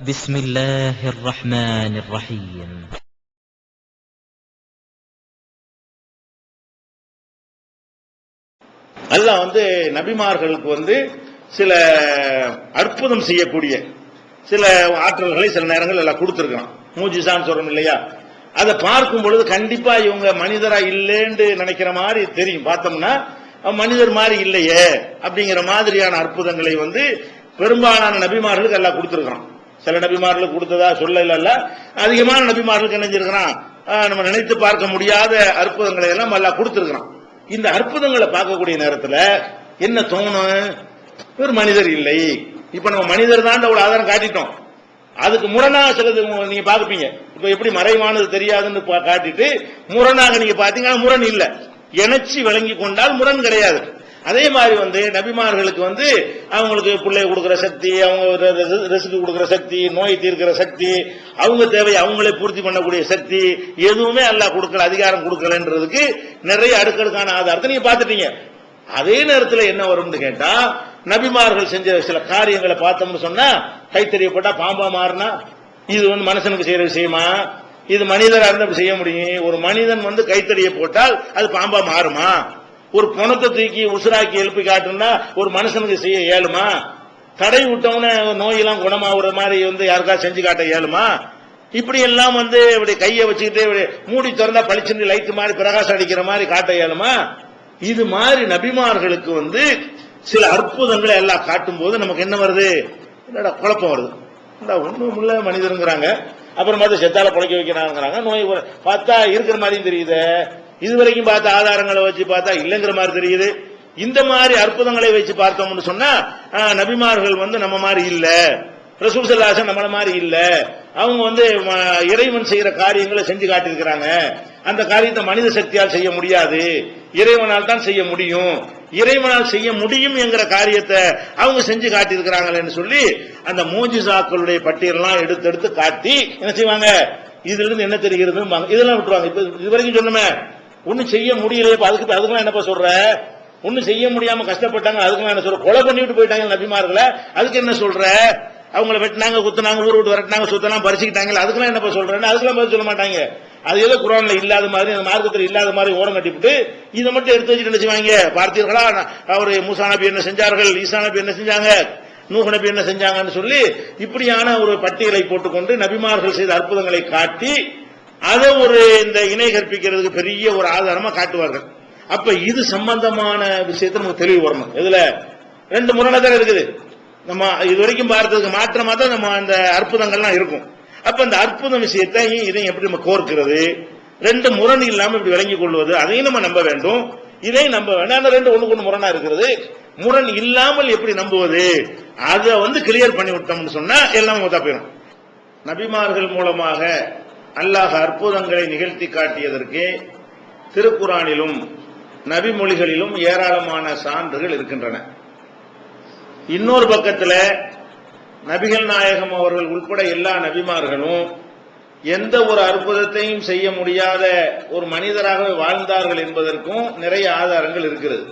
بسم الله الرحمن الرحيم அல்லாஹ் வந்து நபிமார்களுக்கு வந்து சில அற்புதம் செய்யக்கூடிய சில ஆற்றல்களை சில நேரங்கள் எல்லாம் கொடுத்துருக்கான் மூஜிசான்னு சொல்றோம் இல்லையா அதை பார்க்கும் பொழுது கண்டிப்பா இவங்க மனிதரா இல்லைன்னு நினைக்கிற மாதிரி தெரியும் பார்த்தோம்னா அவன் மனிதர் மாதிரி இல்லையே அப்படிங்கிற மாதிரியான அற்புதங்களை வந்து பெரும்பாலான நபிமார்களுக்கு எல்லாம் கொடுத்துருக்கான் சில நபிமார்களுக்கு கொடுத்ததா சொல்லல அதிகமான நபிமார்களுக்கு இணைஞ்சிருக்கிறான் நம்ம நினைத்து பார்க்க முடியாத அற்புதங்களை எல்லாம் நல்லா கொடுத்துருக்கான் இந்த அற்புதங்களை பார்க்கக்கூடிய நேரத்தில் என்ன தோணும்? ஒரு மனிதர் இல்லை. இப்ப நம்ம மனிதர் தான் ஒரு ஆதாரம் காட்டிட்டோம். அதுக்கு முரணாக சிலது நீங்க பாக்குப்பீங்க இப்ப எப்படி மறைவானது தெரியாதுன்னு பா- காட்டிட்டு முரணாக நீங்க பாத்தீங்கன்னா முரண் இல்ல. இணைச்சி விளங்கி கொண்டால் முரண் கிடையாது. அதே மாதிரி வந்து நபிமார்களுக்கு வந்து அவங்களுக்கு பிள்ளை கொடுக்குற சக்தி அவங்க ரிஸ்க் கொடுக்குற சக்தி நோய் தீர்க்கிற சக்தி அவங்க தேவை அவங்களே பூர்த்தி பண்ணக்கூடிய சக்தி எதுவுமே அல்லாஹ் கொடுக்கல அதிகாரம் கொடுக்கலன்றதுக்கு நிறைய அடுக்கடுக்கான ஆதாரத்தை நீங்க பாத்துட்டீங்க அதே நேரத்தில் என்ன வரும்னு கேட்டா நபிமார்கள் செஞ்ச சில காரியங்களை பார்த்தோம்னு சொன்னா கைத்தறியப்பட்டா பாம்பா மாறினா இது வந்து மனுஷனுக்கு செய்யற விஷயமா? இது மனிதராக இருந்தா செய்ய முடியும். ஒரு மனிதன் வந்து கைத்தறியை போட்டால் அது பாம்பா மாறுமா? ஒரு பணத்தை தூக்கி உசுராக்கி எழுப்பி காட்டுனா ஒரு மனுஷனுக்கு செய்ய இயலுமா தடை விட்டவன நோயெல்லாம் குணமாகுற மாதிரி வந்து யாருக்கா செஞ்சு காட்ட இயலுமா இப்படி எல்லாம் வந்து இப்படி கையை வச்சுக்கிட்டு இப்படி மூடி திறந்தா பளிச்சுன்னு லைட்டு மாதிரி பிரகாசம் அடிக்கிற மாதிரி காட்ட இயலுமா இது மாதிரி நபிமார்களுக்கு வந்து சில அற்புதங்களை எல்லாம் காட்டும் போது நமக்கு என்ன வருது? என்னடா குழப்பம் வருது. என்னடா ஒண்ணும் இல்ல மனிதருங்கிறாங்க. அப்புறம் பார்த்து செத்தால குழைக்க வைக்கிறாங்கிறாங்க. நோய் பார்த்தா இருக்கிற மாதிரியும் தெரியுது. இது வரைக்கும் பார்த்த ஆதாரங்களை வச்சு பார்த்தா இல்லைங்கிற மாதிரி தெரியுது. இந்த மாதிரி அற்புதங்களை வச்சு பார்த்தோம்னு சொன்னா நபிமார்கள் வந்து நம்ம மாதிரி இல்ல. ரசூசல்லாசன் நம்மள மாதிரி இல்ல. அவங்க வந்து இறைவன் செய்யற காரியங்களை செஞ்சு காட்டியிருக்கிறாங்க. அந்த காரியத்தை மனித சக்தியால் செய்ய முடியாது. இறைவனால் தான் செய்ய முடியும். இறைவனால் செய்ய முடியும் என்கிற காரியத்தை அவங்க செஞ்சு காட்டியிருக்கிறாங்களேன்னு சொல்லி அந்த மூஜிசாக்களுடைய பட்டியலாம் எடுத்து எடுத்து காட்டி என்ன செய்வாங்க? இதுல இருந்து என்ன தெரிகிறது இதெல்லாம் விட்டுருவாங்க. இப்ப இது வரைக்கும் சொன்னோமே ஒன்றும் செய்ய முடியலையே இப்ப அதுக்கு அதுக்கெல்லாம் என்னப்பா சொல்ற? ஒன்றும் செய்ய முடியாம கஷ்டப்பட்டாங்க அதுக்கெல்லாம் என்ன சொல்ற? கொலை பண்ணிட்டு போயிட்டாங்க நபிமார்களை. அதுக்கு என்ன சொல்ற? அவங்கள வெட்டினாங்க குத்துனாங்க ஊர் விட்டு விரட்டினாங்க சுத்தலாம் பறிச்சுக்கிட்டாங்க அதுக்கெல்லாம் என்னப்பா சொல்றேன்னு? அதுக்கெல்லாம் பதில் சொல்ல மாட்டாங்க. அது ஏதோ குரான்ல இல்லாத மாதிரி அந்த மார்க்கத்தில் இல்லாத மாதிரி ஓரம் கட்டிவிட்டு இதை மட்டும் எடுத்து வச்சுட்டு என்ன செய்வாங்க? பார்த்தீர்களா? அவர் மூசா நபி என்ன செஞ்சார்கள்? ஈசா நபி என்ன செஞ்சாங்க? நூக நபி என்ன செஞ்சாங்கன்னு சொல்லி இப்படியான ஒரு பட்டியலை போட்டுக்கொண்டு நபிமார்கள் செய்த அற்புதங்களை காட்டி அதை ஒரு இந்த இணை கற்பிக்கிறதுக்கு பெரிய ஒரு ஆதாரமா காட்டுவார்கள். அப்ப இது சம்பந்தமான விஷயத்தை நமக்கு தெளிவு வரணும். இதுல ரெண்டு முரணதான் இருக்குது. நம்ம இது வரைக்கும் பார்த்ததுக்கு மாற்றமா தான் நம்ம அந்த அற்புதங்கள்லாம் இருக்கும். அப்ப அந்த அற்புத விஷயத்தையும் இதையும் எப்படி நம்ம கோர்க்கிறது? ரெண்டு முரண் இல்லாமல் இப்படி விளங்கிக் கொள்வது அதையும் நம்ம நம்ப வேண்டும். இதையும் நம்ப வேண்டாம். அந்த ரெண்டு ஒன்று ஒண்ணு முரணா இருக்கிறது. முரண் இல்லாமல் எப்படி நம்புவது? அதை வந்து கிளியர் பண்ணி விட்டோம்னு சொன்னா எல்லாம் தப்பிடும் நபிமார்கள் மூலமாக அல்லாஹ் அற்புதங்களை நிகழ்த்தி காட்டியதற்கு திருக்குறானிலும் நபிமொழிகளிலும் ஏராளமான சான்றுகள் இருக்கின்றன. இன்னொரு பக்கத்தில் நபிகள் நாயகம் அவர்கள் உட்பட எல்லா நபிமார்களும் எந்த ஒரு அற்புதத்தையும் செய்ய முடியாத ஒரு மனிதராகவே வாழ்ந்தார்கள் என்பதற்கும் நிறைய ஆதாரங்கள் இருக்கிறது.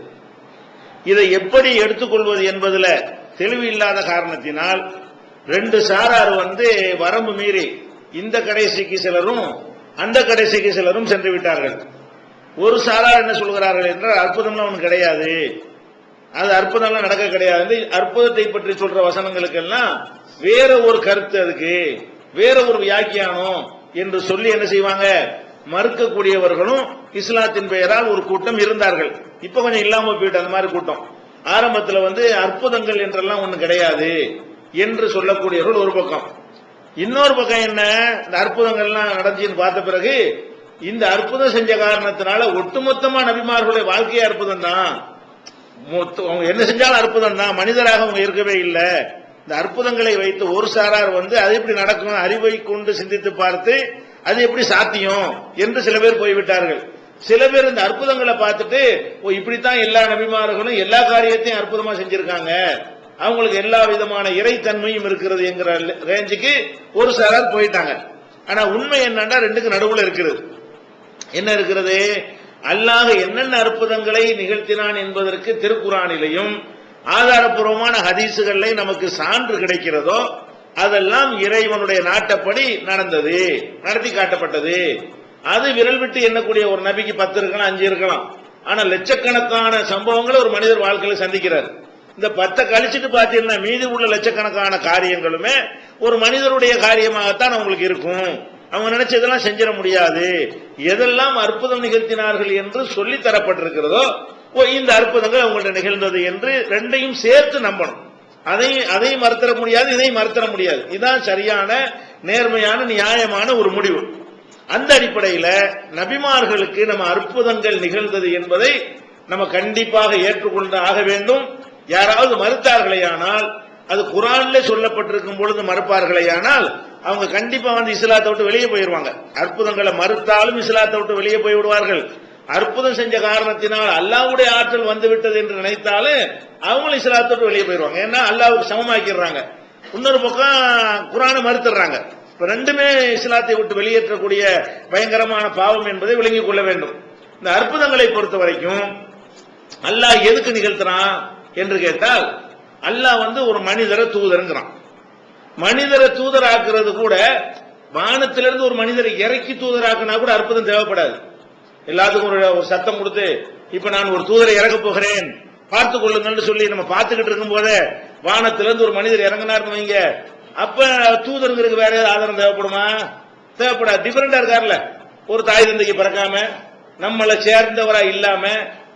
இதை எப்படி எடுத்துக்கொள்வது என்பதில் தெளிவு இல்லாத காரணத்தினால் ரெண்டு சாரார் வந்து வரம்பு மீறி இந்த கடைசிக்கு சிலரும் அந்த கடைசிக்கு சிலரும் சென்று விட்டார்கள். ஒரு சாரார் என்ன சொல்கிறார்கள் என்றால் அற்புதம்லாம் ஒன்று கிடையாது. அது அற்புதம்லாம் நடக்க கிடையாது. அற்புதத்தை பற்றி சொல்ற வசனங்களுக்கெல்லாம் வேற ஒரு கருத்து அதுக்கு வேற ஒரு வியாக்கியானம் என்று சொல்லி என்ன செய்வாங்க? மறுக்கக்கூடியவர்களும் இஸ்லாத்தின் பெயரால் ஒரு கூட்டம் இருந்தார்கள். இப்ப கொஞ்சம் இல்லாம போயிட்டு அந்த மாதிரி கூட்டம். ஆரம்பத்தில் வந்து அற்புதங்கள் என்றெல்லாம் ஒன்று கிடையாது என்று சொல்லக்கூடியவர்கள் ஒரு பக்கம். இன்னொரு பக்கம் என்ன? இந்த அற்புதங்கள்லாம் நடந்துச்சுன்னு பார்த்த பிறகு இந்த அற்புதம் செஞ்ச காரணத்தினால ஒட்டுமொத்தமா நபிமார்களுடைய வாழ்க்கையே அற்புதம் தான் அவங்க என்ன செஞ்சாலும் அற்புதம் தான் மனிதராக அவங்க இருக்கவே இல்லை. இந்த அற்புதங்களை வைத்து ஒரு சாரார் வந்து அது எப்படி நடக்கும் அறிவை கொண்டு சிந்தித்து பார்த்து அது எப்படி சாத்தியம் என்று சில பேர் போய்விட்டார்கள். சில பேர் இந்த அற்புதங்களை பார்த்துட்டு ஓ இப்படித்தான் எல்லா நபிமார்களும் எல்லா காரியத்தையும் அற்புதமா செஞ்சிருக்காங்க. அவங்களுக்கு எல்லா விதமான இறைத்தன்மையும் இருக்கிறது என்கிற ரேஞ்சுக்கு ஒரு சாரார் போயிட்டாங்க. ஆனா உண்மை என்னன்னா ரெண்டுக்கு நடுவுல இருக்கிறது. என்ன இருக்கிறது? அல்லாஹ் என்னென்ன அற்புதங்களை நிகழ்த்தினான் என்பதற்கு திருக்குறானிலையும் ஆதாரப்பூர்வமான ஹதீசுகளிலே நமக்கு சான்று கிடைக்கிறதோ அதெல்லாம் இறைவனுடைய நாட்டப்படி நடந்தது நடத்தி காட்டப்பட்டது. அது விரல் விட்டு எண்ணக்கூடிய ஒரு நபிக்கு பத்து இருக்கலாம் அஞ்சு இருக்கலாம். ஆனா லட்சக்கணக்கான சம்பவங்களை ஒரு மனிதர் வாழ்க்கையில் சந்திக்கிறார். இந்த பத்தை கழிச்சிட்டு பாத்தீங்கன்னா மீதி உள்ள லட்சக்கணக்கான காரியங்களுமே ஒரு மனிதருடைய காரியமாகத்தான் அவங்களுக்கு இருக்கும். அவங்க நினைச்சதெல்லாம் செஞ்சிட முடியாது. எதெல்லாம் அற்புதம் நிகழ்த்தினார்கள் என்று சொல்லி தரப்பட்டிருக்கிறதோ ஓ, இந்த அற்புதங்கள் அவங்கள்ட்ட நிகழ்ந்தது என்று ரெண்டையும் சேர்த்து நம்பணும். அதை அதையும் மறுத்தர முடியாது இதையும் மறுத்தர முடியாது. இதுதான் சரியான நேர்மையான நியாயமான ஒரு முடிவு. அந்த அடிப்படையில நபிமார்களுக்கு நம்ம அற்புதங்கள் நிகழ்ந்தது என்பதை நம்ம கண்டிப்பாக ஏற்றுக்கொண்டு ஆக வேண்டும். யாராவது மறுத்தார்களேயானால் அது குரான்ல சொல்லப்பட்டிருக்கும் பொழுது மறுப்பார்களேயானால் அவங்க கண்டிப்பா வந்து இஸ்லாத்தை விட்டு வெளியே போயிடுவாங்க அற்புதங்களை மறுத்தாலும் இஸ்லாத்தை விட்டு வெளியே போய் விடுவார்கள் அற்புதம் செஞ்ச காரணத்தினால் அல்லாவுடைய ஆற்றல் வந்து விட்டது என்று நினைத்தாலும் அவங்களும் இஸ்லாத்தை விட்டு வெளியே போயிடுவாங்க ஏன்னா அல்லாவுக்கு சமமாக்கிடுறாங்க. இன்னொரு பக்கம் குரானை மறுத்துடுறாங்க. இப்ப ரெண்டுமே இஸ்லாத்தை விட்டு வெளியேற்றக்கூடிய பயங்கரமான பாவம் என்பதை விளங்கிக் கொள்ள வேண்டும். இந்த அற்புதங்களை பொறுத்த வரைக்கும் அல்லாஹ் எதுக்கு நிகழ்த்துறான்? என்று கேட்டால் அல்லாஹ் வந்து ஒரு மனிதரை தூதருங்கிறான். மனிதரை தூதராக்குறது கூட வானத்திலிருந்து ஒரு மனிதரை இறக்கி தூதராக்குனா கூட அற்புதம் தேவைப்படாது. எல்லாத்துக்கும் ஒரு ஒரு சத்தம் கொடுத்து இப்ப நான் ஒரு தூதரை இறக்க போகிறேன் பார்த்து கொள்ளுங்கள்னு சொல்லி நம்ம பார்த்துக்கிட்டு இருக்கும் போதே வானத்திலிருந்து ஒரு மனிதர் இறங்கினார்னு வைங்க. அப்ப தூதருங்கிறதுக்கு வேற ஏதாவது ஆதாரம் தேவைப்படுமா? தேவைப்படாது. டிஃபரெண்டா இருக்கார்ல. ஒரு தாய் தந்தைக்கு பிறக்காம நம்மளை சேர்ந்தவரா இல்லாம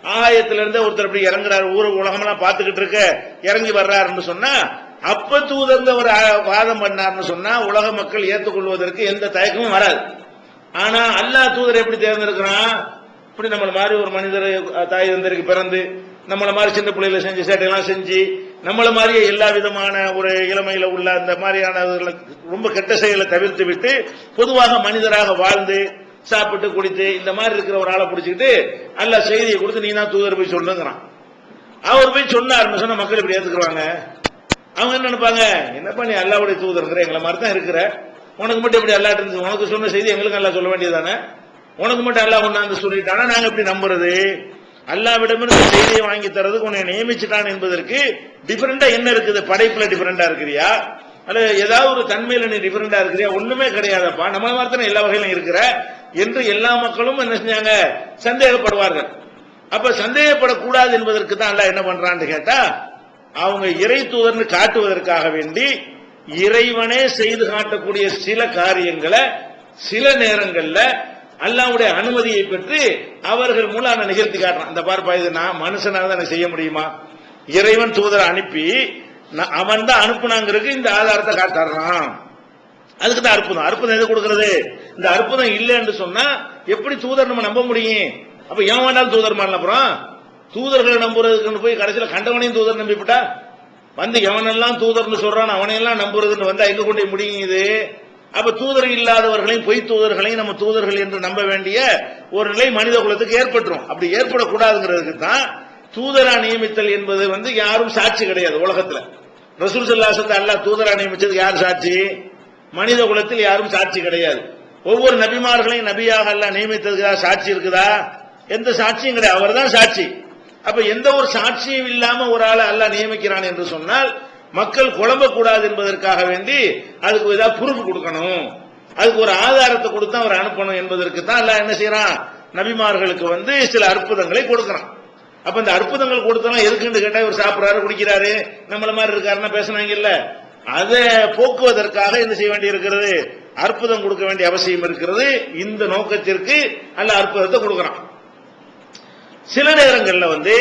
ஆகாயத்திலிருந்து ஒருத்தர் அப்படி இறங்குறாரு ஊர் உலகமெல்லாம் பார்த்துக்கிட்டு இருக்க இறங்கி வர்றாருன்னு சொன்னா அப்ப தூதர்ந்த ஒரு வாதம் பண்ணார்னு சொன்னா உலக மக்கள் ஏற்றுக்கொள்வதற்கு எந்த தயக்கமும் வராது. ஆனா அல்லாஹ் தூதர் எப்படி தேர்ந்தெடுக்கிறான்? இப்படி நம்மள மாதிரி ஒரு மனிதர் தாய் தந்தருக்கு பிறந்து நம்மள மாதிரி சின்ன பிள்ளைகளை செஞ்சு சேட்டையெல்லாம் செஞ்சு நம்மள மாதிரியே எல்லா விதமான ஒரு இளமையில உள்ள அந்த மாதிரியான ரொம்ப கெட்ட செயலை தவிர்த்து விட்டு பொதுவாக மனிதராக வாழ்ந்து சாப்பிட்டு குடித்து இந்த மாதிரி இருக்கிற ஒரு ஆளை பிடிச்சிக்கிட்டு அல்லாஹ் செய்தியை கொடுத்து நீ தான் தூதர் போய் சொல்லுங்கிறான். அவர் போய் சொன்னார் சொன்ன மக்கள் இப்படி ஏத்துக்குவாங்க? அவங்க என்ன நினைப்பாங்க? என்னப்பா நீ அல்லாவுடைய தூதருங்கிற எங்களை மாதிரி தான் இருக்கிற. உனக்கு மட்டும் இப்படி அல்லாட்டு இருந்து உனக்கு சொன்ன செய்தி எங்களுக்கு நல்லா சொல்ல வேண்டியதானே உனக்கு மட்டும் அல்லா கொண்டாந்து சொல்லிட்டானா? நாங்க எப்படி நம்புறது? அல்லாவிடமிருந்து செய்தியை வாங்கி தரதுக்கு உன்னை நியமிச்சுட்டான் என்பதற்கு டிஃபரெண்டா என்ன இருக்குது? படைப்புல டிஃபரெண்டா இருக்கிறியா? அல்ல ஏதாவது ஒரு தன்மையில நீ டிஃபரெண்டா இருக்கிறியா? ஒண்ணுமே கிடையாதப்பா. நம்ம மாதிரி எல்லா வகையிலும் இருக்கிற. என்று எல்லா மக்களும் என்ன செஞ்சாங்க? சந்தேகப்படுவார்கள். அப்ப சந்தேகப்படக்கூடாது என்பதற்கு தான் என்ன பண்றான்னு கேட்டா அவங்க இறை தூதர்னு காட்டுவதற்காக வேண்டி இறைவனே செய்து காட்டக்கூடிய சில காரியங்களை சில நேரங்கள்ல அல்லாவுடைய அனுமதியை பெற்று அவர்கள் மூலம் அதை நிகழ்த்தி காட்டுறான். இந்த பார்ப்பா இது நான் மனுஷனால தான் செய்ய முடியுமா? இறைவன் தூதரை அனுப்பி நான் அவன் தான் அனுப்புனாங்கிறதுக்கு இந்த ஆதாரத்தை காட்டுறான். அதுக்கு தான் அற்புதம். அற்புதம் எது கொடுக்கறது? இந்த அற்புதம் இல்லைன்னு சொன்னா எப்படி தூதர் நம்ம நம்ப முடியும்? அப்ப ஏன் வேண்டாலும் தூதர் மாறல அப்புறம்? தூதர்களை நம்புறதுக்குன்னு போய் கடைசியில் கண்டவனையும் தூதர் நம்பிவிட்டா? வந்து எவனெல்லாம் தூதர்னு சொல்றான் அவனையெல்லாம் நம்புறதுன்னு வந்தா எங்க கொண்டு முடியும் இது? அப்ப தூதர் இல்லாதவர்களையும் பொய் தூதர்களையும் நம்ம தூதர்கள் என்று நம்ப வேண்டிய ஒரு நிலை மனித குலத்துக்கு ஏற்பட்டுரும். அப்படி ஏற்படக்கூடாதுங்கிறதுக்கு தான் தூதரா நியமித்தல் என்பது வந்து யாரும் சாட்சி கிடையாது உலகத்துல. ரசூல் சல்லாசத்தை அல்லாஹ் தூதரா நியமிச்சது யார் சாட்சி? மனித குலத்தில் யாரும் சாட்சி கிடையாது. ஒவ்வொரு நபிமார்களையும் நபியாக எல்லாம் நியமித்ததுக்குதா சாட்சி இருக்குதா? எந்த சாட்சியும் கிடையாது. அவர்தான் சாட்சி. அப்ப எந்த ஒரு சாட்சியும் இல்லாம ஒரு ஆளை அல்ல நியமிக்கிறான் என்று சொன்னால் மக்கள் குழம்பக்கூடாது என்பதற்காக வேண்டி அதுக்கு ஏதாவது ப்ரூஃப் கொடுக்கணும். அதுக்கு ஒரு ஆதாரத்தை கொடுத்து அவர் அனுப்பணும் என்பதற்கு தான் அல்ல என்ன செய்யறான்? நபிமார்களுக்கு வந்து சில அற்புதங்களை கொடுக்கறான். அப்ப இந்த அற்புதங்கள் கொடுத்தனா எதுக்குன்னு கேட்டா இவர் சாப்பிடுறாரு குடிக்கிறாரு நம்மள மாதிரி இருக்காருன்னா பேசுனாங்க இல்ல அதை போக்குவதற்காக என்ன செய்ய வேண்டி இருக்கிறது அற்புதம் கொடுக்க வேண்டிய அவசியம் இருக்கிறது. இந்த நோக்கத்திற்கு அல்ல அற்புதத்தை கொடுக்கறான். சில நேரங்களில் வந்து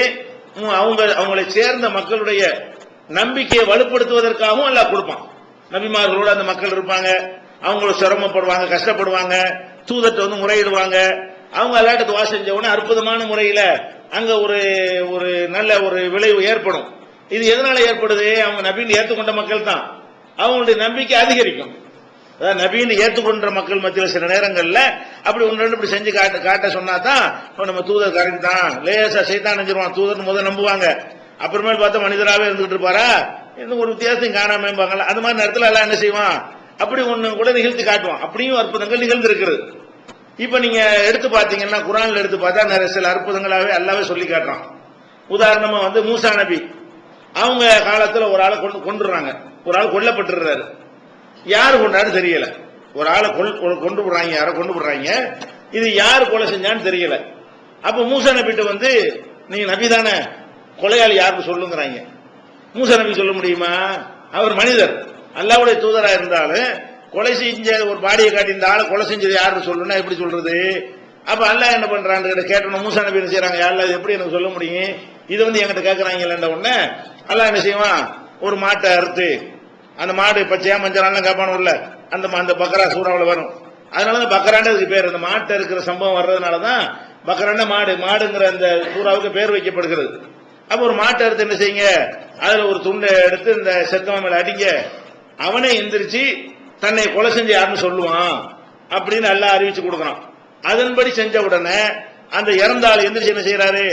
அவங்க அவங்களை சேர்ந்த மக்களுடைய நம்பிக்கையை வலுப்படுத்துவதற்காகவும் எல்லாம் கொடுப்பான். நபிமார்களோட அந்த மக்கள் இருப்பாங்க. அவங்களும் சிரமப்படுவாங்க கஷ்டப்படுவாங்க தூதத்தை வந்து முறையிடுவாங்க. அவங்க விளையாட்டு துவா செஞ்ச உடனே அற்புதமான முறையில் அங்கே ஒரு ஒரு நல்ல ஒரு விளைவு ஏற்படும். இது எதனால ஏற்படுது? அவங்க நபின்னு ஏற்றுக்கொண்ட மக்கள் தான் அவங்களுடைய நம்பிக்கை அதிகரிக்கும். அதாவது நபின்னு ஏற்றுக்கொண்ட மக்கள் மத்தியில் சில நேரங்களில் அப்படி ஒன்று ரெண்டு இப்படி செஞ்சு காட்ட காட்ட சொன்னா தான் நம்ம தூதர் கரெக்ட் தான். லேசா சைத்தான் நினைச்சிருவான் தூதர்னு முதல் நம்புவாங்க. அப்புறமேல் பார்த்தா மனிதராகவே இருந்துகிட்டு இருப்பாரா? இன்னும் ஒரு வித்தியாசம் காணாமபாங்கல்ல அந்த மாதிரி நேரத்தில் எல்லாம் என்ன செய்வான்? அப்படி ஒன்று கூட நிகழ்த்தி காட்டுவான். அப்படியும் அற்புதங்கள் நிகழ்ந்திருக்கிறது. இப்ப நீங்க எடுத்து பாத்தீங்கன்னா குரான்ல எடுத்து பார்த்தா நிறைய சில அற்புதங்களாகவே எல்லாவே சொல்லி காட்டுறான். உதாரணமா வந்து மூசா நபி. அவங்க காலத்துல ஒரு ஆளை கொண்டு கொண்டுறாங்க ஒரு ஆள் கொல்லப்பட்டுறாரு. யாரு கொண்டாரு தெரியல. ஒரு ஆளை கொ- கொண்டு விடுறாங்க. யாரை கொண்டு விடுறாங்க? இது யார் கொலை செஞ்சான்னு தெரியல. அப்ப மூசா நபிட்டு வந்து நீங்க நபி தானே கொலையாளி யாருக்கு சொல்லுங்கிறாங்க? மூசா நபி சொல்ல முடியுமா? அவர் மனிதர். அல்லாவுடைய தூதரா இருந்தாலும் கொலை செஞ்ச ஒரு பாடியை காட்டி இந்த ஆளை கொலை செஞ்சது யாருன்னு சொல்லுன்னா எப்படி சொல்றது? அப்ப அல்ல என்ன பண்றான்னு கேட்டணும் மூசா நபி என்ன செய்யறாங்க யாரில் அது எப்படி எனக்கு சொல்ல முடியும்? இது வந்து என்கிட்ட கேட்கறாங்கல்ல உடனே அல்ல என்ன செய்வான்? ஒரு மாட்டை அறுத்து அந்த மாடு பச்சையா மஞ்சள் காப்பானும்ல அந்த மா- அந்த பக்கரா சூறாவில் வரும். அதனால தான் பக்கராண்டதுக்கு பேர். அந்த மாட்டை இருக்கிற சம்பவம் வர்றதுனால தான் பக்கராண்ட மாடு மாடுங்கிற அந்த சூறாவுக்கு பேர் வைக்கப்படுகிறது. அப்ப ஒரு மாட்டை எடுத்து என்ன செய்யுங்க? அதுல ஒரு துண்டை எடுத்து இந்த செத்தவன் மேலே அடிங்க. அவனே எந்திரிச்சு தன்னை கொலை செஞ்சு யாருன்னு சொல்லுவான் அப்படின்னு எல்லாம் அறிவிச்சு கொடுக்கறான். அதன்படி செஞ்ச உடனே அந்த இறந்த ஆள் எந்திரிச்சு என்ன செய்யறாரு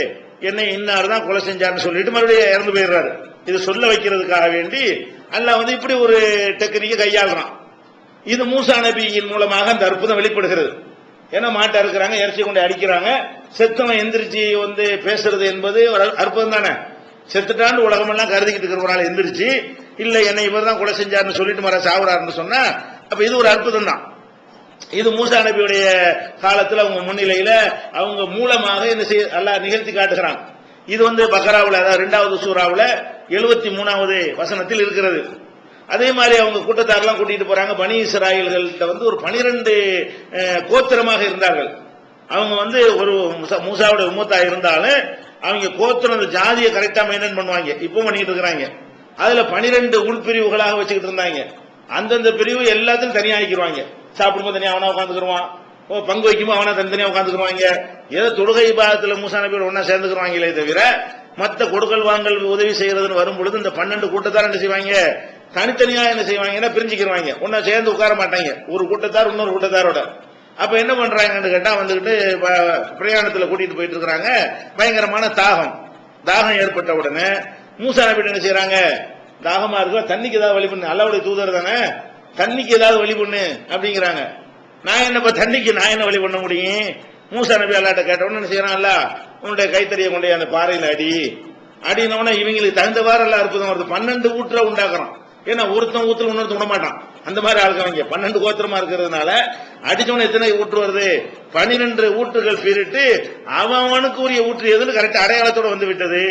என்னை இன்னார் தான் கொலை செஞ்சாருன்னு சொல்லிட்டு மறுபடியும் இறந்து போயிடுறாரு. இது சொல்ல வைக்கிறதுக்காக வேண்டி அல்ல வந்து இப்படி ஒரு டெக்னிக்கை கையாளுறான். இது மூசா நபியின் மூலமாக அந்த அற்புதம் வெளிப்படுகிறது. ஏன்னா மாட்டை இருக்கிறாங்க இறைச்சி கொண்டு அடிக்கிறாங்க. செத்தவன் எந்திரிச்சு வந்து பேசுறது என்பது ஒரு அற்புதம் தானே? செத்துட்டான்னு உலகமெல்லாம் கருதிக்கிட்டு இருக்கிறவனால எந்திரிச்சு இல்ல என்னை இவர் தான் கொலை செஞ்சாருன்னு சொல்லிட்டு மர சாவுறாருன்னு சொன்னா அப்ப இது ஒரு அற்புதம் தான். இது மூசா நபியுடைய காலத்தில் அவங்க முன்னிலையில அவங்க மூலமாக இந்த செய்ய அல்லாஹ் நிகழ்த்தி காட்டுகிறான். இது வந்து பக்ராவில் அதாவது ரெண்டாவது சூறாவில் எழுபத்தி மூணாவது வசனத்தில் இருக்கிறது. அதே மாதிரி அவங்க கூட்டத்தாரெல்லாம் கூட்டிகிட்டு போகிறாங்க பனி இஸ்ராயல்கள்கிட்ட வந்து ஒரு பனிரெண்டு கோத்திரமாக இருந்தார்கள். அவங்க வந்து ஒரு மூசாவோட மூசாவுடைய இருந்தாலும் அவங்க கோத்திரம் அந்த ஜாதியை கரெக்டாக மெயின்டைன் பண்ணுவாங்க. இப்போ பண்ணிக்கிட்டு இருக்கிறாங்க. அதில் பனிரெண்டு உள்பிரிவுகளாக வச்சுக்கிட்டு இருந்தாங்க. அந்தந்த பிரிவு எல்லாத்தையும் தனியாக ஆக்கிடுவாங்க சாப்பிடும்போது தனியாக அவனா உட்காந்துக்கிடுவான் ஓ பங்கு வைக்கும்போது அவனா தனித்தனியா உட்காந்துக்கிடுவாங்க ஏதோ தொழுகை பாகத்தில் மூசா நபியோட ஒன்னா சேர்ந்துக்குருவாங்களே தவிர மத்த கொடுக்கல் வாங்கல் உதவி செய்யறதுன்னு வரும் பொழுது இந்த பன்னெண்டு கூட்டத்தார் என்ன செய்வாங்க? தனித்தனியா என்ன செய்வாங்கன்னா பிரிஞ்சுக்கிடுவாங்க ஒன்னா சேர்ந்து உட்கார மாட்டாங்க. ஒரு கூட்டத்தார் இன்னொரு கூட்டத்தாரோட. அப்ப என்ன பண்றாங்கன்னு கேட்டா வந்துகிட்டு ப- பிரயாணத்துல கூட்டிட்டு போயிட்டு இருக்கிறாங்க பயங்கரமான தாகம். தாகம் ஏற்பட்ட உடனே மூசா நபி என்ன செய்யறாங்க தாகமா இருக்கா தண்ணிக்கு ஏதாவது வழி பண்ணு. அல்லாவுடைய தூதர் தானே? தண்ணிக்கு ஏதாவது வழி பண்ணு அப்படிங்கிறாங்க. நான் என்னப்பா தண்ணிக்கு நான் என்ன வழி பண்ண முடியும்? மூசா நபி அல்லாட்ட கேட்டவொன்னு உடனே என்ன செய்யறான்ல உன்னுடைய கைத்தறியை கொண்டு அந்த பாறையில் அடி. அடினவன இவங்களுக்கு தகுந்தவாறு எல்லாம் அற்புதம் வருது. பன்னெண்டு ஊற்ற உண்டாக்குறான். ஏன்னா ஒருத்தன் ஊத்துல இன்னொருத்த விட மாட்டான் அந்த மாதிரி ஆளுக்கவங்க பன்னெண்டு கோத்திரமா இருக்கிறதுனால அடிச்சவன எத்தனை ஊற்று வருது? பனிரெண்டு ஊற்றுகள் பிரிட்டு அவனுக்கு உரிய ஊற்று எதுன்னு கரெக்ட் அடையாளத்தோட வந்து விட்டது.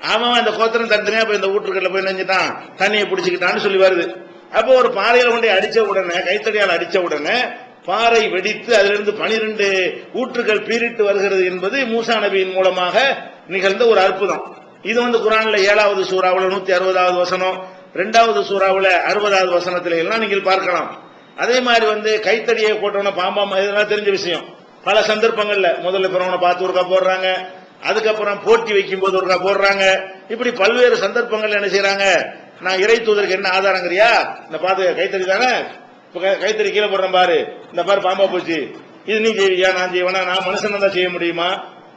அவன் அந்த கோத்திரம் தனித்தனியா போய் இந்த ஊற்றுக்கள்ல போய் நினைஞ்சிட்டான் தண்ணியை பிடிச்சிக்கிட்டான்னு சொல்லி வருது. அப்போ ஒரு பாறையில கொண்டே அடிச்ச உடனே கைத்தடியால் அடிச்ச உடனே பாறை வெடித்து அதிலிருந்து பனிரெண்டு ஊற்றுகள் பீரிட்டு வருகிறது என்பது மூசா நபியின் மூலமாக நிகழ்ந்த ஒரு அற்புதம். இது வந்து குரான்ல ஏழாவது சூறாவில் நூத்தி அறுபதாவது வசனம் ரெண்டாவது சூறாவில் அறுபதாவது வசனத்தில எல்லாம் நீங்கள் பார்க்கலாம். அதே மாதிரி வந்து கைத்தடியை போட்டவன பாம்பா இதெல்லாம் தெரிஞ்ச விஷயம். பல சந்தர்ப்பங்கள்ல முதல்ல பிறவனை பார்த்து ஒருக்கா போடுறாங்க அதுக்கப்புறம் போட்டி வைக்கும் போது ஒருக்கா போடுறாங்க. இப்படி பல்வேறு சந்தர்ப்பங்கள் என்ன செய்யறாங்க நான் இறை தூதருக்கு என்ன ஆதாரங்கிறியா? இந்த பாத்து கைத்தறி தானே? இப்போ கைத்தறி கீழே போடுறேன் பாரு. இந்த பாரு பாம்பா போச்சு. இது நீ செய்வியா? நான் செய்வேனா? நான் மனுஷன் தான் செய்ய முடியுமா?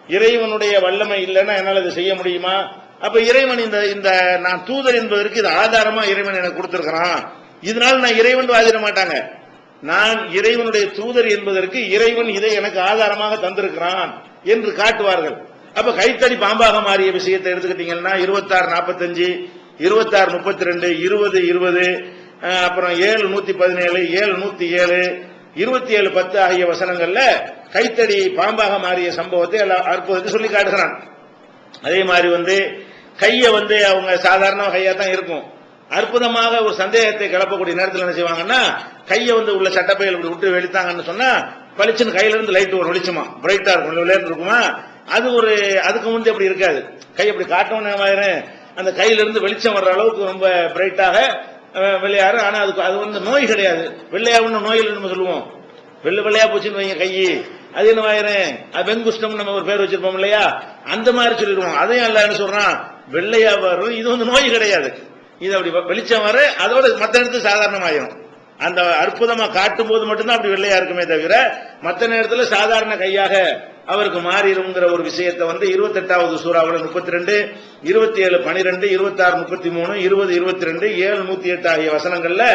இறைவனுடைய வல்லமை இல்லைன்னா என்னால் இதை செய்ய முடியுமா? அப்ப இறைவன் இந்த இந்த நான் தூதர் என்பதற்கு இது ஆதாரமா இறைவன் எனக்கு கொடுத்திருக்கிறான். இதனால நான் இறைவன் வாதிட மாட்டாங்க. நான் இறைவனுடைய தூதர் என்பதற்கு இறைவன் இதை எனக்கு ஆதாரமாக தந்திருக்கிறான் என்று காட்டுவார்கள். அப்ப கைத்தடி பாம்பாக மாறிய விஷயத்தை எடுத்துக்கிட்டீங்கன்னா இருபத்தாறு நாற்பத்தஞ்சு இருபத்தாறு முப்பத்தி ரெண்டு இருபது இருபது அப்புறம் ஏழு நூத்தி பதினேழு ஏழு நூத்தி ஏழு இருபத்தி ஏழு பத்து ஆகிய வசனங்கள்ல கைத்தடி பாம்பாக மாறிய சம்பவத்தை எல்லாம் அற்புதத்தை சொல்லி காட்டுகிறான். அதே மாதிரி வந்து கைய வந்து அவங்க சாதாரண கையா தான் இருக்கும். அற்புதமாக ஒரு சந்தேகத்தை கிளப்பக்கூடிய நேரத்தில் என்ன செய்வாங்கன்னா கையை வந்து உள்ள சட்டப்பையில் இப்படி விட்டு வெளித்தாங்கன்னு சொன்னா பளிச்சுன்னு கையில இருந்து லைட் ஒரு வெளிச்சமா பிரைட்டா இருக்கும் விளையாட்டு இருக்குமா? அது ஒரு அதுக்கு முந்தைய அப்படி இருக்காது. கை அப்படி காட்டணும் அந்த கையிலிருந்து வெளிச்சம் வர்ற அளவுக்கு ரொம்ப பிரைட்டாக விளையாடு ஆனா அதுக்கு அது வந்து நோய் கிடையாது. வெள்ளையாவுன்னு நோய் இல்லைன்னு நம்ம சொல்லுவோம். வெள்ளை வெள்ளையா போச்சுன்னு வைங்க கை அது என்ன ஆயிரும் அது வெங்குஷ்டம் நம்ம ஒரு பேர் வச்சிருப்போம் இல்லையா? அந்த மாதிரி சொல்லிடுவோம். அதையும் அல்ல என்ன சொல்றான்? வெள்ளையா வரும். இது வந்து நோய் கிடையாது. இது அப்படி வெளிச்சம் வர அதோட மத்த இடத்துக்கு சாதாரணமாயிரும். அந்த அற்புதமா காட்டும் போது மட்டும்தான் அப்படி வெள்ளையா இருக்குமே தவிர மத்த நேரத்துல சாதாரண கையாக அவருக்கு மாறிடும்ங்கிற ஒரு விஷயத்தை வந்து இருபத்தெட்டாவது சூறாவில் முப்பத்தி ரெண்டு இருபத்தி ஏழு பனிரெண்டு இருபத்தாறு முப்பத்தி மூணு இருபது இருபத்தி ரெண்டு ஏழு நூத்தி எட்டு ஆகிய வசனங்கள்ல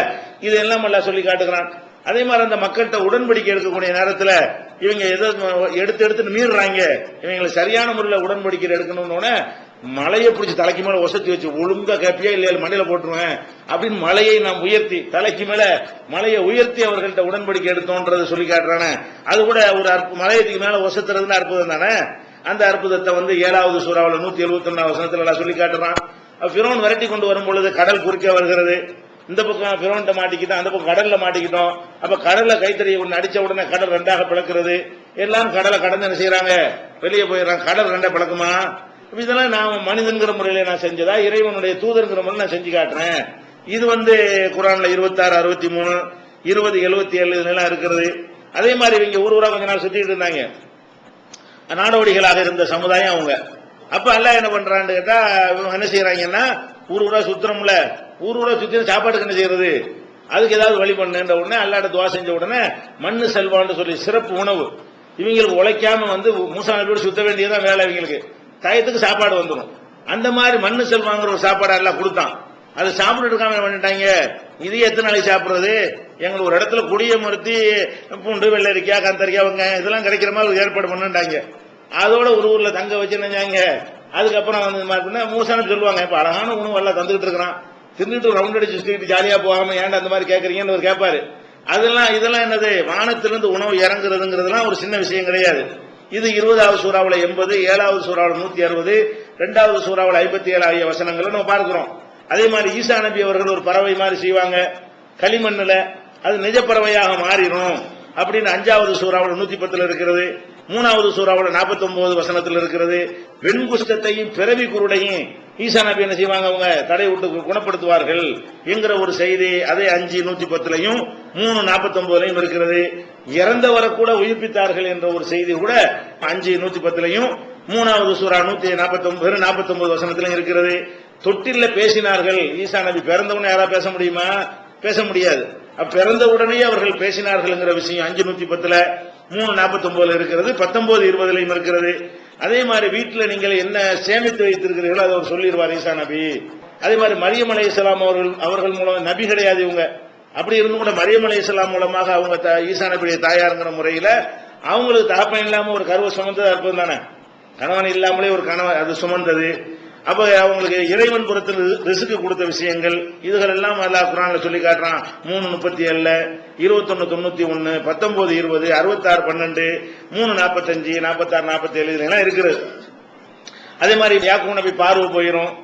இதெல்லாம் எல்லாம் சொல்லி காட்டுகிறான். அதே மாதிரி அந்த மக்கள்கிட்ட உடன்படிக்கை எடுக்கக்கூடிய நேரத்தில் இவங்க எதோ எடுத்து எடுத்து மீறுறாங்க. இவங்களை சரியான முறையில் உடன்படிக்கை எடுக்கணும்னு மலையை பிடிச்சி தலைக்கு மேல ஒசத்தி வச்சு ஒழுங்கா கேப்பியா இல்லையா மண்ணில போட்டுருவேன் அப்படின்னு மலையை நாம் உயர்த்தி தலைக்கு மேல மலையை உயர்த்தி அவர்கள்ட்ட உடன்படிக்கை எடுத்தோன்றது சொல்லி காட்டுறானே. அது கூட ஒரு அற்பு- மலையத்துக்கு மேல ஒசத்துறதுன்னு அற்புதம் தானே? அந்த அற்புதத்தை வந்து ஏழாவது சூறாவில் நூத்தி எழுபத்தி ஒன்னாவது வசனத்துல எல்லாம் சொல்லி காட்டுறான். பிரோன் விரட்டி கொண்டு வரும் பொழுது கடல் குறுக்க வருகிறது. இந்த பக்கம் பிரோன்ட்ட மாட்டிக்கிட்டோம் அந்த பக்கம் கடல்ல மாட்டிக்கிட்டோம். அப்ப கடல்ல கைத்தறி ஒன்று அடிச்ச உடனே கடல் ரெண்டாக பிளக்கிறது. எல்லாம் கடலை கடந்து என்ன செய்யறாங்க வெளியே போயிடுறாங்க. கடல் ரெண்டா பிளக்குமா? இதெல்லாம் நான் மனிதன்கிற முறையில நான் செஞ்சதா? இறைவனுடைய தூதருங்கிற முறையில் நான் செஞ்சு காட்டுறேன். இது வந்து குரான்ல இருபத்தாறு அறுபத்தி மூணு இருபது எழுபத்தி ஏழு இதெல்லாம் இருக்கிறது அதே மாதிரி இவங்க ஊர் ஊரா கொஞ்ச நாள் சுத்திட்டு இருந்தாங்க. நாடோடிகளாக இருந்த சமுதாயம் அவங்க. அப்ப அல்ல என்ன பண்றான்னு கேட்டா இவங்க என்ன செய்யறாங்கன்னா ஊர் ஊரா சுத்துறோம்ல. ஊர் ஊரா சுத்தி சாப்பாடுக்கு என்ன செய்யறது அதுக்கு ஏதாவது வழி பண்ணுன்ற உடனே அல்லாட துவா செஞ்ச உடனே மண்ணு செல்வான்னு சொல்லி சிறப்பு உணவு. இவங்களுக்கு உழைக்காம வந்து மூசா நபியோட சுத்த வேண்டியதான் வேலை இவங்களுக்கு. டயத்துக்கு சாப்பாடு வந்துடும் அந்த மாதிரி மண்ணு செல்வாங்கிற ஒரு சாப்பாடு எல்லாம் கொடுத்தான். அது சாப்பிட்டு இருக்காம என்ன பண்ணிட்டாங்க? இது எத்தனை நாளைக்கு சாப்பிட்றது? எங்களுக்கு ஒரு இடத்துல குடிய மறுத்தி பூண்டு வெள்ளரிக்காய் கந்தரிக்காய் அவங்க இதெல்லாம் கிடைக்கிற மாதிரி ஒரு ஏற்பாடு பண்ணுட்டாங்க அதோட ஒரு ஊர்ல தங்க வச்சு அதுக்கப்புறம் வந்து இந்த மாதிரி சொல்லுவாங்க. இப்ப அழகான உணவு எல்லாம் தந்துகிட்டு இருக்கிறான். தின்னுட்டு ரவுண்ட் அடிச்சு சுத்திட்டு ஜாலியா போகாம ஏன்டா அந்த மாதிரி கேக்குறீங்கன்னு ஒரு கேட்பாரு அதெல்லாம் இதெல்லாம் என்னது? வானத்திலிருந்து உணவு இறங்குறதுங்கிறதுலாம் ஒரு சின்ன விஷயம் கிடையாது. இது இருபதாவது சூறாவில் எண்பது ஏழாவது சூறாவில் நூத்தி அறுபது ரெண்டாவது சூறாவில் ஐம்பத்தி ஏழு ஆகிய வசனங்களை நம்ம பார்க்கிறோம். அதே மாதிரி ஈசா நபி அவர்கள் ஒரு பறவை மாதிரி செய்வாங்க. களிமண்ணில் அது நிஜ பறவையாக மாறிடும் அப்படின்னு அஞ்சாவது சூறாவில் நூத்தி பத்துல இருக்கிறது. மூணாவது சூறாவில் நாற்பத்தி ஒன்பது வசனத்தில் இருக்கிறது. வெண்குஷ்டத்தையும் பிறவி குருடையும் ஈசா நபி என்ன செய்வாங்க? அவங்க தடை விட்டு குணப்படுத்துவார்கள் என்கிற ஒரு செய்தி அதே அஞ்சு நூத்தி பத்துலையும் மூணு நாற்பத்தி ஒன்பதுலையும் இருக்கிறது. இறந்தவரை கூட உயிர்ப்பித்தார்கள் என்ற ஒரு செய்தி கூட அஞ்சு நூத்தி பத்துலையும் மூணாவது சூறா நூத்தி நாற்பத்தி ஒன்பது நாற்பத்தி ஒன்பது வசனத்திலும் இருக்கிறது. தொட்டில பேசினார்கள். ஈசா நபி பிறந்தவன யாரா பேச முடியுமா? பேச முடியாது. பிறந்த உடனே அவர்கள் பேசினார்கள்ங்கிற விஷயம் அஞ்சு நூத்தி பத்துல மூணு நாற்பத்தி ஒன்பதுல இருக்கிறது. பத்தொன்பது இருபதுலையும் இருக்கிறது. அதே மாதிரி வீட்டில் நீங்கள் என்ன சேமித்து வைத்திருக்கிறீர்களோ அதை அவர் சொல்லிடுவார் ஈசா நபி. அதே மாதிரி மரியம் அலை அவர்கள் அவர்கள் மூலம் நபி கிடையாது இவங்க. அப்படி இருந்து கூட மரியம் இஸ்லாம் மூலமாக அவங்க த- தாயாருங்கிற முறையில அவங்களுக்கு தாப்பம் இல்லாம ஒரு கருவை சுமந்தது அற்புதம் தானே? கணவன் இல்லாமலே ஒரு கணவன் அது சுமந்தது. அப்ப அவங்களுக்கு இறைவன் புறத்தில் ரிசுக்கு கொடுத்த விஷயங்கள் இதுகள் எல்லாம் அல்லா குரான்ல சொல்லி காட்டுறான். மூணு முப்பத்தி ஏழுல இருபத்தொன்னு தொண்ணூத்தி ஒன்னு பத்தொன்பது இருபது அறுபத்தாறு பன்னெண்டு மூணு நாற்பத்தஞ்சு நாற்பத்தாறு நாற்பத்தி ஏழு இதெல்லாம் இருக்குது. அதே மாதிரி யாக்கூப் நபி பார்வை போயிரும்.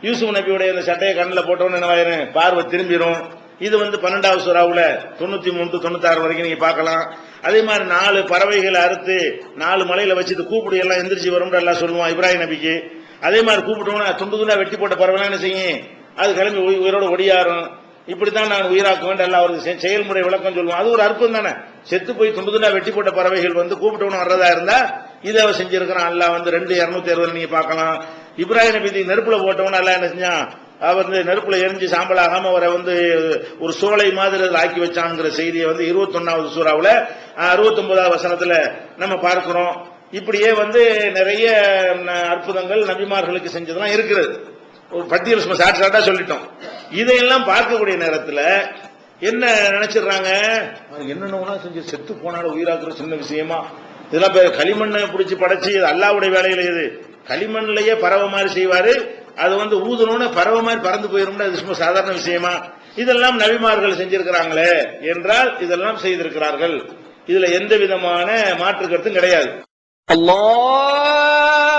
யூசுப் நபியுடைய இந்த சட்டையை கண்ணில் போட்டோன்னு என்னவாயிரும் பார்வை திரும்பிடும் இது வந்து பன்னெண்டாவது சுறாவுல தொண்ணூத்தி மூணு to தொண்ணூத்தாறு வரைக்கும் நீங்க பார்க்கலாம். அதே மாதிரி நாலு பறவைகளை அறுத்து நாலு மலையில வச்சுட்டு கூப்பிடு எல்லாம் எந்திரிச்சு வரும்னு எல்லாம் சொல்லுவான் இப்ராஹிம் நபிக்கு. அதே மாதிரி கூப்பிட்டோம்னா துண்டு துண்டா வெட்டி போட்ட பறவைலாம் என்ன செய்யும்? அது கிளம்பி உயிரோட ஒடியாரும். இப்படித்தான் நான் உயிராக்க வேண்டும் எல்லாம் அவருக்கு செ- செயல்முறை விளக்கம் சொல்லுவோம். அது ஒரு அற்புதம் தானே. செத்து போய் துண்டு துண்டா வெட்டி போட்ட பறவைகள் வந்து கூப்பிட்டவனு வர்றதா இருந்தா இதை அவன் செஞ்சிருக்கிறான். அல்லாஹ் வந்து ரெண்டு இருநூத்தி அறுபது நீங்க பார்க்கலாம். இப்ராஹிம் நபி நெருப்புல போட்டவன எல்லாம் என்ன செஞ்சான்? வந்து நெருப்புல எரிஞ்சு சாம்பலாகாம அவரை வந்து ஒரு சோலை மாதிரி ஆக்கி வச்சாங்கிற செய்தியை வந்து இருபத்தொன்னாவது சூறாவில் அறுபத்தி ஒன்பதாவது வசனத்துல நம்ம பார்க்கிறோம். இப்படியே வந்து நிறைய அற்புதங்கள் நபிமார்களுக்கு செஞ்சதெல்லாம் இருக்கிறது. ஒரு பட்டியல் சும்மா சாட்டு சாட்டா சொல்லிட்டோம். இதையெல்லாம் பார்க்கக்கூடிய நேரத்தில் என்ன நினைச்சிடுறாங்க? அவர் செஞ்சு செத்து போனாலும் உயிராக்குற சின்ன விஷயமா? இதெல்லாம் களிமண்ணை பிடிச்சி படைச்சி இது அல்லாவுடைய வேலையில இது. களிமண்லயே பரவ மாதிரி செய்வாரு. அது வந்து ஊதணும்னு பறவை மாதிரி பறந்து போயிரும்னு அது சும்மா சாதாரண விஷயமா. இதெல்லாம் நபிமார்கள் செஞ்சிருக்கிறாங்களே என்றால் இதெல்லாம் செய்திருக்கிறார்கள். இதுல எந்த விதமான மாற்று கருத்தும் கிடையாது. அல்லாஹ்!